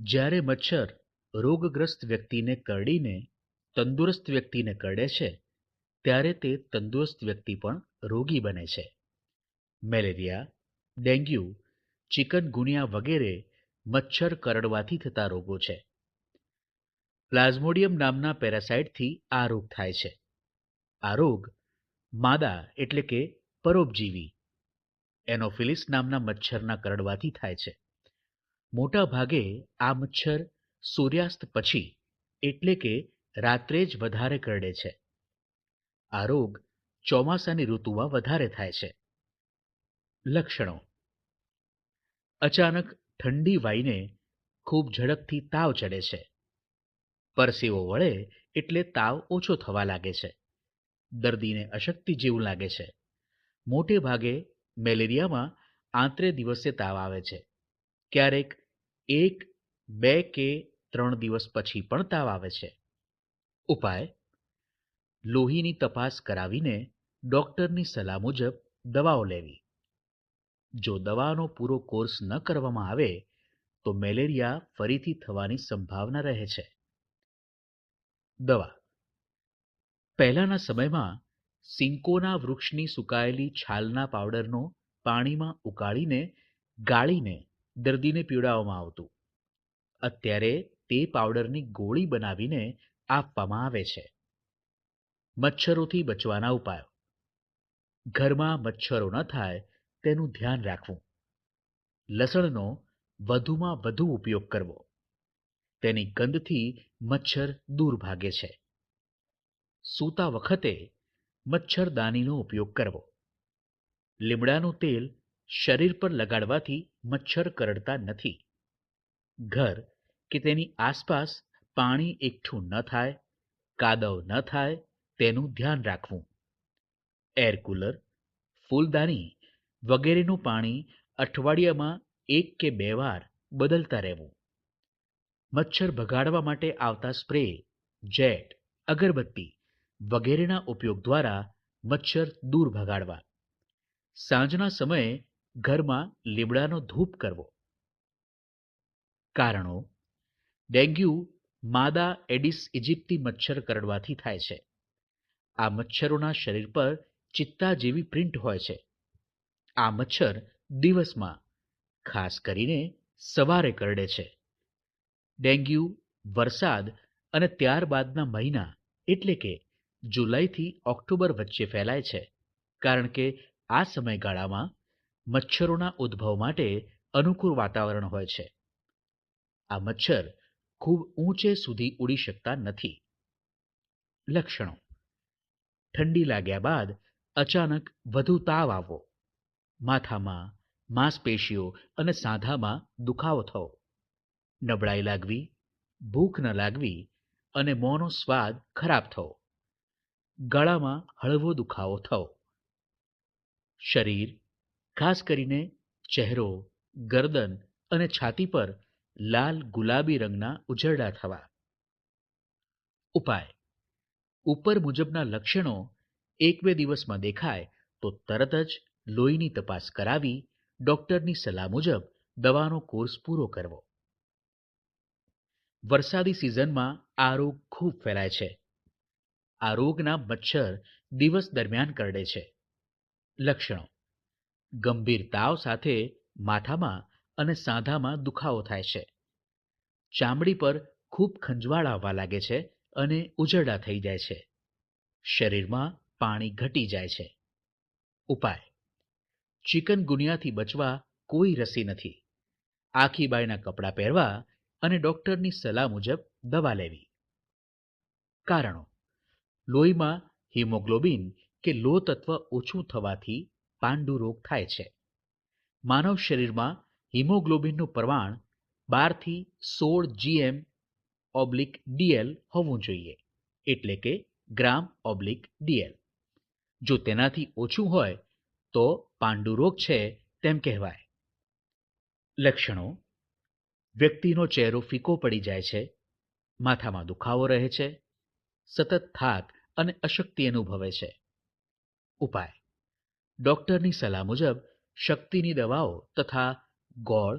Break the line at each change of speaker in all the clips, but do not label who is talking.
જ્યારે મચ્છર રોગગ્રસ્ત વ્યક્તિને કરડીને, તંદુરસ્ત વ્યક્તિને કરડે છે, ત્યારે તે તંદુરસ્ત વ્યક્તિ પણ રોગી બને છે. મેલેરિયા, ડેન્ગ્યુ ચિકનગુનિયા વગેરે મચ્છર કરડવાથી થતા રોગો છે. પ્લાઝ્મોડિયમ નામના પેરાસાઇટથી આ રોગ થાય છે. આ રોગ માદા એટલે કે પરોપજીવી, એનોફિલિસ નામના મચ્છરના કરડવાથી થાય છે. મોટા ભાગે આ મચ્છર સૂર્યાસ્ત પછી એટલે કે રાત્રે જ વધારે કરડે છે. આ રોગ ચોમાસાની ઋતુમાં વધારે થાય છે. લક્ષણો. અચાનક ઠંડી વાઈને ખૂબ ઝડપથી તાવ ચડે છે. પરસેવો વળે એટલે તાવ ઓછો થવા લાગે છે. દર્દીને અશક્તિ જેવું લાગે છે. મોટે ભાગે મેલેરિયામાં આંતરે દિવસે તાવ આવે છે. ક્યારેક એક, બે કે ત્રણ દિવસ પછી પણ તાવ આવે છે. ઉપાય, લોહીની તપાસ કરાવીને ડોક્ટરની સલાહ મુજબ દવાઓ લેવી. જો દવાનો પૂરો કોર્સ ન કરવામાં આવે, તો મેલેરિયા ફરીથી થવાની સંભાવના રહે છે. દવા, પહેલાના સમયમાં સિંકોના વૃક્ષની સુકાયેલી છાલના પાવડરનો પાણીમાં ઉકાળીને ગાળીને દર્દીને પીવડાવવામાં આવતું. અત્યારે તે પાવડરની ગોળી બનાવીને આપવામાં આવે છે. મચ્છરોથી બચવાના ઉપાયો. ઘરમાં મચ્છરો ન થાય તેનું ધ્યાન રાખવું. લસણનો વધુમાં વધુ ઉપયોગ કરવો. તેની ગંધથી મચ્છર દૂર ભાગે છે. સૂતા વખતે મચ્છરદાનીનો ઉપયોગ કરવો. લીમડાનું તેલ શરીર પર લગાડવાથી મચ્છર કરડતા નથી. ઘર કે તેની આસપાસ પાણી એકઠું ન થાય, કાદવ ન થાય તેનું ધ્યાન રાખવું. એર કુલર, ફૂલદાની વગેરેનું પાણી અઠવાડિયામાં એક કે બે વાર બદલતા રહેવું. મચ્છર ભગાડવા માટે આવતા સ્પ્રે, જેટ, અગરબત્તી વગેરેના ઉપયોગ દ્વારા મચ્છર દૂર ભગાડવા. સાંજના સમયે ઘરમાં લીમડાનો ધૂપ કરવો. કારણો, ડેન્ગ્યુ માદા એડિસ ઇજિપ્તી મચ્છર કરડવાથી થાય છે. આ મચ્છરોના શરીર પર ચિત્તા જેવી પ્રિન્ટ હોય છે. આ મચ્છર દિવસમાં ખાસ કરીને સવારે કરડે છે. ડેન્ગ્યુ, વરસાદ અને ત્યારબાદના મહિના એટલે કે જુલાઈથી ઓક્ટોબર વચ્ચે ફેલાય છે. કારણ કે આ સમયગાળામાં મચ્છરોના ઉદ્ભવ માટે અનુકૂળ વાતાવરણ હોય છે. આ મચ્છર ખૂબ ઊંચે સુધી ઉડી શકતા નથી. લક્ષણો. ઠંડી લાગ્યા બાદ અચાનક વધુ તાવ આવવો. માથામાં માંસપેશીઓ અને સાંધામાં દુખાવો થવો. નબળાઈ લાગવી, ભૂખ ન લાગવી અને મોંનો સ્વાદ ખરાબ થવો. ગળામાં હળવો દુખાવો થવો. શરીર ખાસ કરીને ચહેરો, ગરદન અને છાતી પર લાલ ગુલાબી રંગના ઉજરડા થવા. ઉપાય. ઉપર મુજબના લક્ષણો એક બે દિવસમાં દેખાય તો તરત જ લોહીની તપાસ કરાવી ડોક્ટરની સલાહ મુજબ દવાનો કોર્સ પૂરો કરવો. વરસાદી સિઝનમાં આ રોગ ખૂબ ફેલાય છે. આ રોગના મચ્છર દિવસ દરમિયાન કરડે છે. લક્ષણો. ગંભીર તાવ સાથે માથામાં અને સાંધામાં દુખાવો થાય છે. ચામડી પર ખૂબ ખંજવાળ આવવા લાગે છે અને ઉજરડા થઈ જાય છે. શરીરમાં પાણી ઘટી જાય છે. ઉપાય. ચિકનગુનિયાથી બચવા કોઈ રસી નથી. આખી બાયના કપડાં પહેરવા અને ડોક્ટરની સલાહ મુજબ દવા લેવી. કારણો. લોહીમાં હિમોગ્લોબિન કે લો તત્વ ઓછું થવાથી પાંડુ રોગ થાય છે. માનવ શરીરમાં હિમોગ્લોબિનનું પ્રમાણ બારથી સોળ જીએમ ઓબ્લિક ડીએલ હોવું જોઈએ, એટલે કે ગ્રામ ઓબ્લિક ડીએલ જો તેનાથી ઓછું હોય તો પાંડુ રોગ છે તેમ કહેવાય. લક્ષણો. વ્યક્તિનો ચહેરો ફીકો પડી જાય છે, માથામાં દુખાવો રહે છે, સતત થાક અને અશક્તિ અનુભવે છે. ઉપાય. ડોક્ટરની સલાહ મુજબ શક્તિની દવાઓ તથા ગોળ,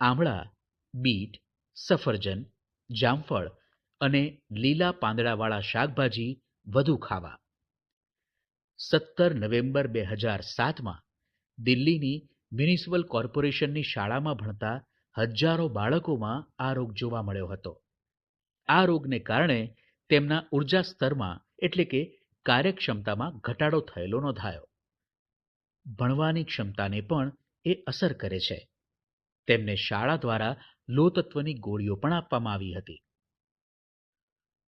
આમળા, બીટ, સફરજન, જામફળ અને લીલા પાંદડાવાળા શાકભાજી વધુ ખાવા. સત્તર નવેમ્બર બે હજાર સાતમાં દિલ્હીની મ્યુનિસિપલ કોર્પોરેશનની શાળામાં ભણતા હજારો બાળકોમાં આ રોગ જોવા મળ્યો હતો. આ રોગને કારણે તેમના ઊર્જા સ્તરમાં એટલે કે કાર્યક્ષમતામાં ઘટાડો થયેલો નોંધાયો. ભણવાની ક્ષમતાને પણ એ અસર કરે છે. તેમને શાળા દ્વારા લોતત્વની ગોળીઓ પણ આપવામાં આવી હતી.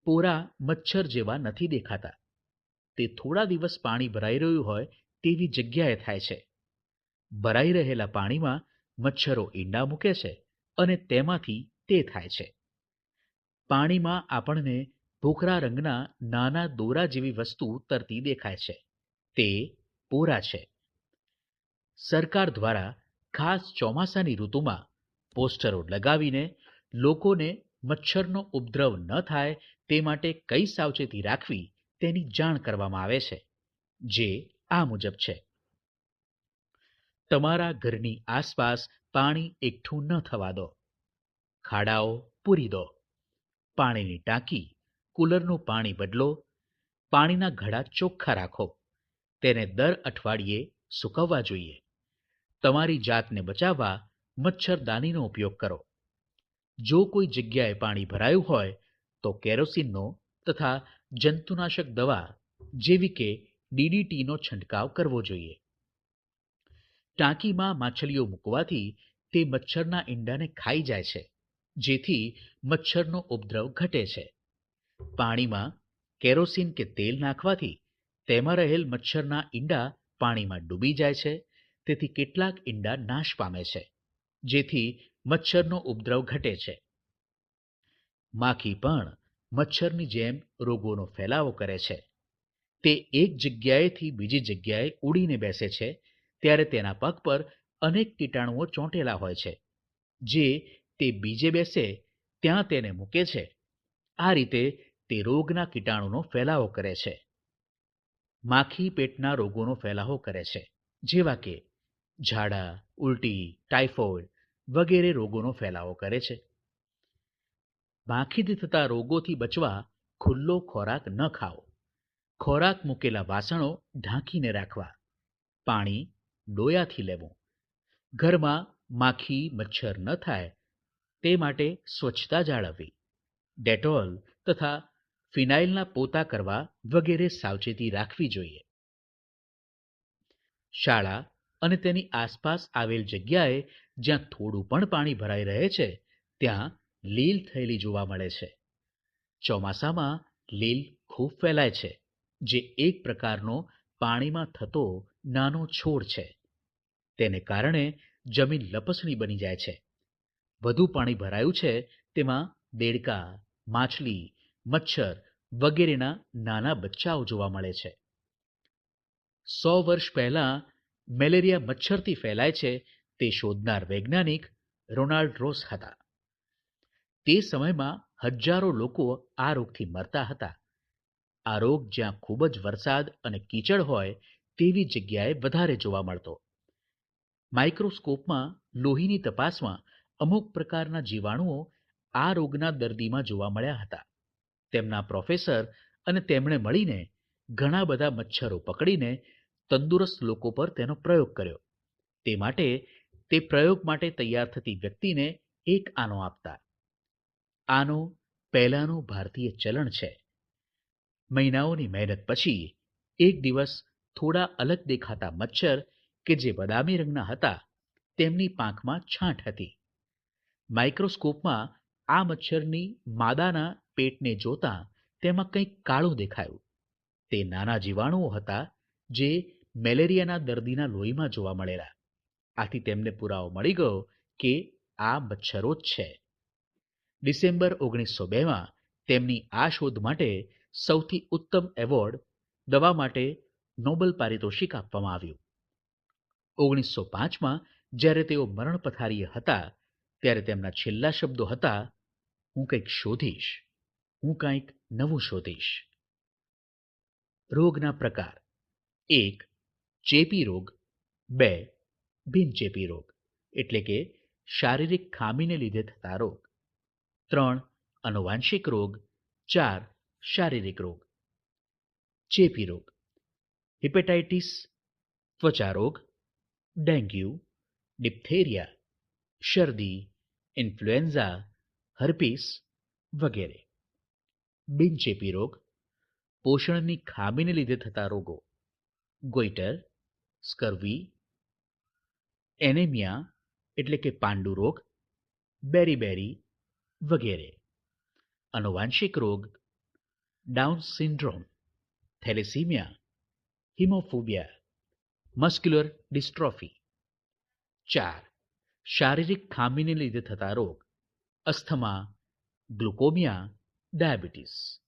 પોરા મચ્છર જેવા નથી દેખાતા. તે થોડા દિવસ પાણી ભરાઈ રહ્યું હોય તેવી જગ્યાએ થાય છે. ભરાઈ રહેલા પાણીમાં મચ્છરો ઈંડા મૂકે છે અને તેમાંથી તે થાય છે. પાણીમાં આપણને ભૂખરા રંગના નાના દોરા જેવી વસ્તુ તરતી દેખાય છે. તે પોરા છે. સરકાર દ્વારા ખાસ ચોમાસાની ઋતુમાં પોસ્ટરો લગાવીને લોકોને મચ્છરનો ઉપદ્રવ ન થાય તે માટે કઈ સાવચેતી રાખવી તેની જાણ કરવામાં આવે છે, જે આ મુજબ છે. તમારા ઘરની આસપાસ પાણી એકઠું ન થવા દો. ખાડાઓ પૂરી દો. પાણીની ટાંકી, કુલરનું પાણી બદલો. પાણીના ઘડા ચોખ્ખા રાખો. તેને દર અઠવાડિયે સૂકવવા જોઈએ. તમારી જાતને બચાવવા મચ્છરદાનીનો ઉપયોગ કરો. જો કોઈ જગ્યાએ પાણી ભરાયું હોય, તો કેરોસીનનો તથા જંતુનાશક દવા જેવી કે ડીડીટીનો છંટકાવ કરવો જોઈએ. ટાંકીમાં માછલીઓ મૂકવાથી તે મચ્છરના ઈંડાને ખાઈ જાય છે, જેથી મચ્છરનો ઉપદ્રવ ઘટે છે. પાણીમાં કેરોસીન કે તેલ નાખવાથી તેમાં રહેલ મચ્છરના ઈંડા પાણીમાં ડૂબી જાય છે તેથી કેટલાક ઈંડા નાશ પામે છે, જેથી મચ્છરનો ઉપદ્રવ ઘટે છે. માખી પણ મચ્છરની જેમ રોગોનો ફેલાવો કરે છે. તે એક જગ્યાએથી બીજી જગ્યાએ ઉડીને બેસે છે, ત્યારે તેના પગ પર અનેક કીટાણુઓ ચોંટેલા હોય છે. જે તે બીજે બેસે, ત્યાં તેને મૂકે છે. આ રીતે તે રોગના કીટાણુનો ફેલાવો કરે છે. માખી પેટના રોગોનો ફેલાવો કરે છે, જેવા કે ઝાડા, ઉલટી, ટાઇફોઇડ વગેરે રોગોનો ફેલાવો કરે છે. માખીથી થતા રોગોથી બચવા ખુલ્લો ખોરાક ન ખાઓ ખોરાક મૂકેલા વાસણો ઢાંકીને રાખવા. પાણી ડોયાથી લેવું. ઘરમાં માખી, મચ્છર ન થાય તે માટે સ્વચ્છતા જાળવવી. ડેટોલ તથા ફિનાઇલના પોતા કરવા વગેરે સાવચેતી રાખવી જોઈએ. શાળા અને તેની આસપાસ આવેલ જગ્યાએ જ્યાં થોડું પણ પાણી ભરાઈ રહે છે, ત્યાં લીલ થયેલી જોવા મળે છે. ચોમાસામાં લીલ ખૂબ ફેલાય છે, જે એક પ્રકારનો પાણીમાં થતો નાનો છોડ છે. તેને કારણે જમીન લપસણી બની જાય છે. વધુ પાણી ભરાયું છે, તેમાં દેડકા, માછલી, મચ્છર વગેરેના નાના બચ્ચાઓ જોવા મળે છે. સો વર્ષ પહેલા મેલેરિયા મચ્છરથી ફેલાય છે તે શોધનાર વૈજ્ઞાનિક રોનાલ્ડ રોસ હતા. તે સમયમાં હજારો લોકો આ રોગથી મરતા હતા. આ રોગ જ્યાં ખૂબ જ વરસાદ અને કીચડ હોય તેવી જગ્યાએ વધારે જોવા મળતો. માઇક્રોસ્કોપમાં લોહીની તપાસમાં અમુક પ્રકારના જીવાણુઓ આ રોગના દર્દીમાં જોવા મળ્યા હતા. તેમના પ્રોફેસર અને તેમણે મળીને ઘણા બધા મચ્છરો પકડીને તંદુરસ્ત લોકો પર તેનો પ્રયોગ કર્યો. તે માટે તે પ્રયોગ માટે તૈયાર થતી વ્યક્તિને એક આનો આપતા. આનો પહેલાંનું ભારતીય ચલણ છે. મહિનાઓની મહેનત પછી એક દિવસ થોડા અલગ દેખાતા મચ્છર કે જે બદામી રંગના હતા, તેમની પાંખમાં છાંટ હતી. માઇક્રોસ્કોપમાં આ મચ્છરની માદાના પેટને જોતા તેમાં કંઈક કાળું દેખાયું. તે નાના જીવાણુઓ હતા જે મેલેરિયાના દર્દીના લોહીમાં જોવા મળેલા. આથી તેમને પુરાવો મળી ગયો કે આ મચ્છરો જ છે. ડિસેમ્બર ઓગણીસો બેમાં તેમની આ શોધ માટે સૌથી ઉત્તમ એવોર્ડ દવા માટે નોબલ પારિતોષિક આપવામાં આવ્યું. ઓગણીસો પાંચમાં જ્યારે તેઓ મરણ પથારીએ હતા, ત્યારે તેમના છેલ્લા શબ્દો હતા, હું કંઈક શોધીશ. હું કંઈક નવું શોધીશ. રોગના પ્રકાર. એક ચેપી રોગ, બે બિનચેપી રોગ, એટલે કે શારીરિક ખામીને લીધે થતા રોગ. ત્રણ, અનુવાંશિક રોગ, ચાર, શારીરિક રોગ. ચેપી રોગ, હિપેટાઇટિસ, ત્વચા રોગ, ડેન્ગ્યુ, ડિપ્થેરિયા, શરદી, ઇન્ફ્લુએન્ઝા, હર્પીસ વગેરે. બિનચેપી રોગ, પોષણની ખામીને લીધે થતા રોગો. ગોઈટર સ્કર્વી, એનેમિયા એટલે કે પાંડુ રોગ બેરીબેરી વગેરે. અનુવાંશિક રોગ, Down syndrome, thalassaemia, haemophobia, muscular dystrophy. ચાર, શારીરિક ખામીને લીધે થતા રોગ, અસ્થમા, ગ્લુકોમિયા, ડાયાબિટીસ.